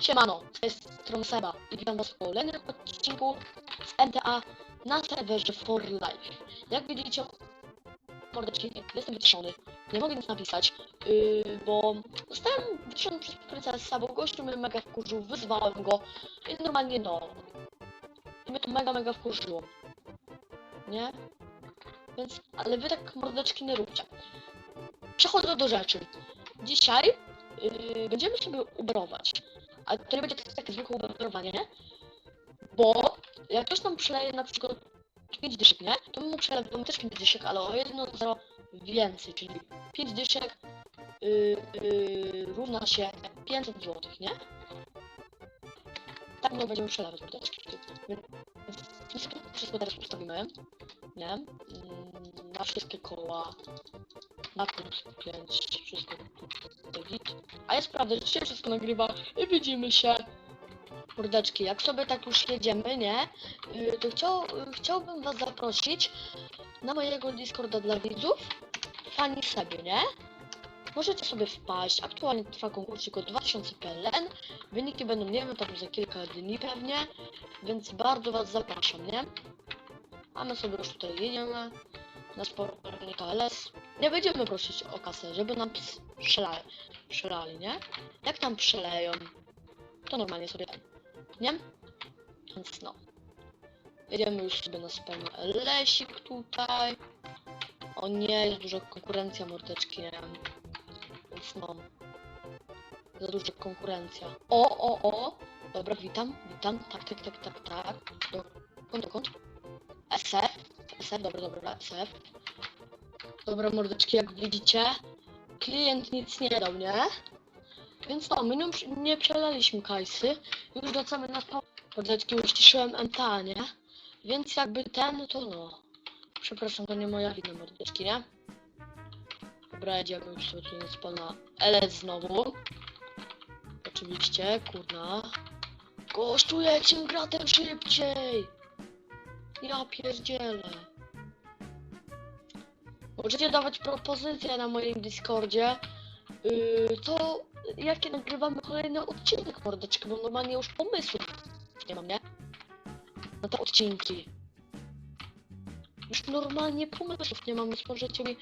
Siemano, z strony Seba i witam was w kolejnym odcinku z NTA na serwerze For Life. Jak widzicie, mordeczki, jestem wyciszony, nie mogę nic napisać, yy, bo zostałem wyciszony przez princesa, bo gościu mnie mega wkurzył, wyzwałem go i normalnie no, i mnie to mega, mega wkurzyło, nie? Więc, ale wy tak mordeczki nie róbcie. Przechodzę do rzeczy. Dzisiaj yy, będziemy sobie uberować. Ale to nie będzie tak- takie zwykłe uberowanie, nie? Bo jak ktoś nam przeleje na przykład 5 dyszek, nie? To my mu przelewamy też 5 dyszek, ale o jedno zero więcej, czyli 5 dyszek yy, yy, równa się 500 zł, nie? Tak my będziemy przelewać. Więc wszystko teraz ustawimy, nie? Mm, Na wszystkie koła, na plus 5, wszystko git. A ja sprawdzę, czy się wszystko nagrywa i widzimy się. Mordeczki, jak sobie tak już jedziemy, nie? Yy, To chciał, chciałbym was zaprosić na mojego Discorda dla widzów. Fani sobie, nie? Możecie sobie wpaść. Aktualnie trwa konkursik o 2000 PLN. Wyniki będą, nie wiem, tam za kilka dni pewnie. Więc bardzo was zapraszam, nie? A my sobie już tutaj jedziemy na sportownika LS. Nie będziemy prosić o kasę, żeby nam strzelali, strzelali, nie? Jak tam przeleją, to normalnie sobie nie? Więc no. Jedziemy już sobie na spełny LS-ik tutaj. O nie, jest duża konkurencja mordeczki, nie? Więc no. Za duża konkurencja. O, o, o! Dobra, witam, witam. Tak, tak, tak, tak, tak. Dokąd, dokąd? SF. SF, dobra, dobra, SF. Dobra, mordeczki, jak widzicie, klient nic nie dał, nie? Więc no, my nie, nie przelaliśmy kajsy. Już wracamy na spawn. Mordeczki, już ciszyłem MTA, nie? Więc jakby ten, to no. Przepraszam, to nie moja wina, mordeczki, nie? Dobra, jedziemy już sobie tutaj na spawna LS znowu. Oczywiście, kurna. Gościu, jedźcie gratem szybciej! Ja pierdzielę. Możecie dawać propozycje na moim Discordzie. Yy, to jakie nagrywamy kolejny odcinek mordeczki, bo normalnie już pomysłów nie mam, nie? Na te odcinki. Już normalnie pomysłów nie mam, więc możecie mi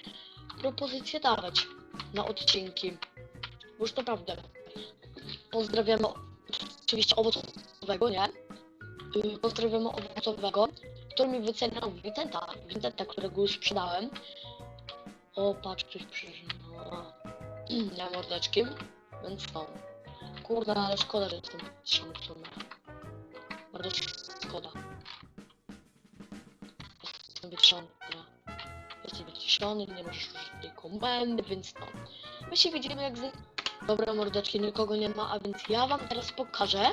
propozycje dawać na odcinki. Bo już naprawdę. Pozdrawiamy oczywiście owocowego, nie? Yy, pozdrawiamy owocowego, który mi wyceniał Witenta, Witenta, którego już sprzedałem. O, patrz, ktoś. No. Ja mordeczkiem, więc no. Kurde, ale szkoda, że jestem sumie. Bardzo szkoda. Jestem. Jestem wyciszony, nie możesz użyć tej komendy, więc no. My się widzimy jak z... Dobra, mordeczki, nikogo nie ma, a więc ja wam teraz pokażę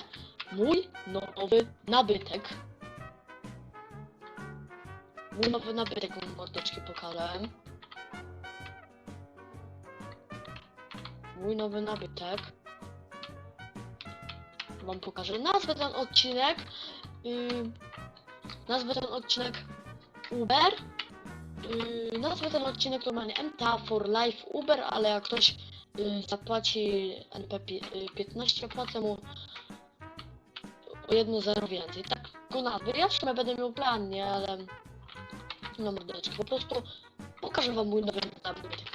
mój nowy nabytek. Mój nowy nabytek, mój mordeczki pokazałem. mój nowy nabytek. Wam pokażę. Nazwę ten odcinek. Yy, nazwę ten odcinek Uber. Yy, nazwę ten odcinek normalnie MTA for Life Uber, ale jak ktoś yy, zapłaci NP pi- yy, 15, płacę mu o jedno zero więcej. Tak go nazwę. Ja w sumie będę miał plan, nie, ale no mordeczki. Po prostu pokażę wam mój nowy nabytek.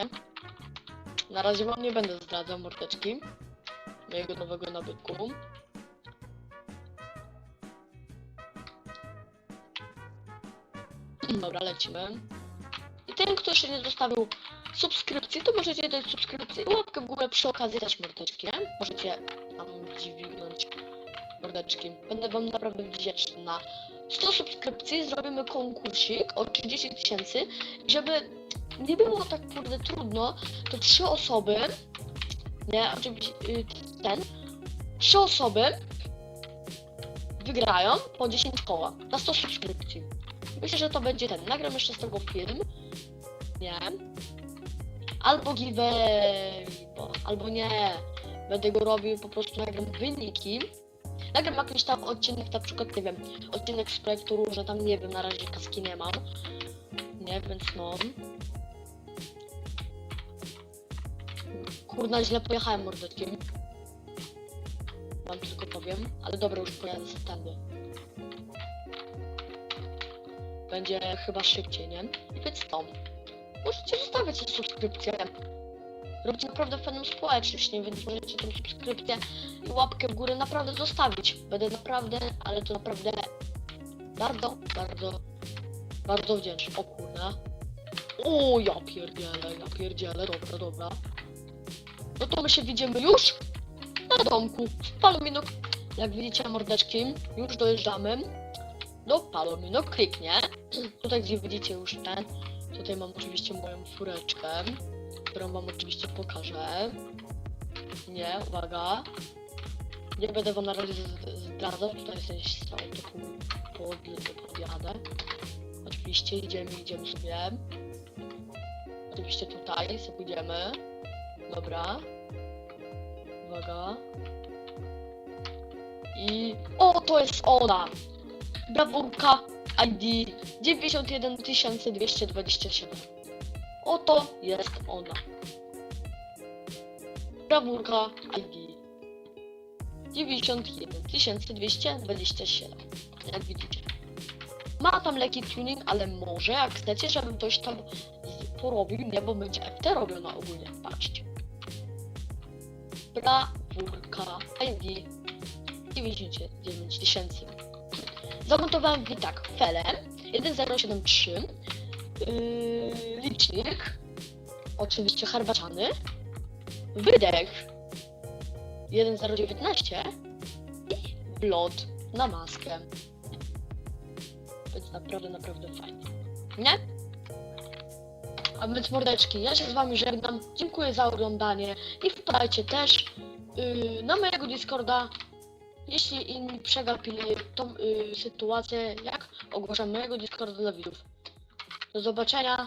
Na razie wam nie będę zdradzał mordeczki mojego nowego nabytku. Dobra, lecimy. Ten, kto jeszcze nie zostawił subskrypcji, to możecie dać subskrypcję i łapkę w górę przy okazji dać mordeczki, nie? Możecie tam dźwignąć mordeczki. Będę wam naprawdę wdzięczny. Na 100 subskrypcji zrobimy konkursik o 30 tysięcy, żeby nie było tak kurde trudno, to trzy osoby, nie, oczywiście y, ten, trzy osoby wygrają po 10 koła na 100 subskrypcji. Myślę, że to będzie ten. Nagram jeszcze z tego film. Nie. Albo giveaway, bo- albo nie. Będę go robił, po prostu nagram wyniki. Nagram jakiś tam odcinek, na przykład, nie wiem, odcinek z projektu różne, tam nie wiem, na razie kaski nie mam. Nie, więc no. Kurna, źle pojechałem mordeczkiem. Wam tylko powiem, ale dobra, już pojadę tędy. Będzie chyba szybciej, nie? Więc to. Możecie zostawiać te subskrypcje. Robicie naprawdę społeczność, nie? Więc możecie tą subskrypcję i łapkę w górę naprawdę zostawić. Będę naprawdę, ale to naprawdę bardzo, bardzo, bardzo wdzięczny. O kurna. O, ja pierdzielę, ja pierdzielę, dobra, dobra. No to my się widzimy już na domku w Palomino. Jak widzicie mordeczki, już dojeżdżamy do Palomino Creek, nie? Tutaj gdzie widzicie już ten, tutaj mam oczywiście moją fureczkę, którą wam oczywiście pokażę. Nie, uwaga. Nie będę wam na razie zdradzał, tutaj jesteś pół- pod- podjadę. Oczywiście idziemy, idziemy sobie. Oczywiście tutaj sobie pójdziemy. Dobra. Uwaga. I... O, to jest ona! Brawurka ID 91227. Oto jest ona. Brawurka ID 91227. Jak widzicie. Ma tam lekki tuning, ale może jak chcecie, żebym ktoś tam porobił, nie, bo będzie FT robiona ogólnie. Patrzcie. Brawurka ID 99 tysięcy. Zamontowałem tak fele. 1073 yy, licznik. Oczywiście herbaczany wydech. 1019 i blot na maskę. Więc naprawdę, naprawdę fajnie. Nie? A więc mordeczki, ja się z wami żegnam. Dziękuję za oglądanie i wpadajcie też yy, na mojego Discorda jeśli inni przegapili tą y, sytuację, jak ogłaszam mojego Discorda dla widzów. Do zobaczenia.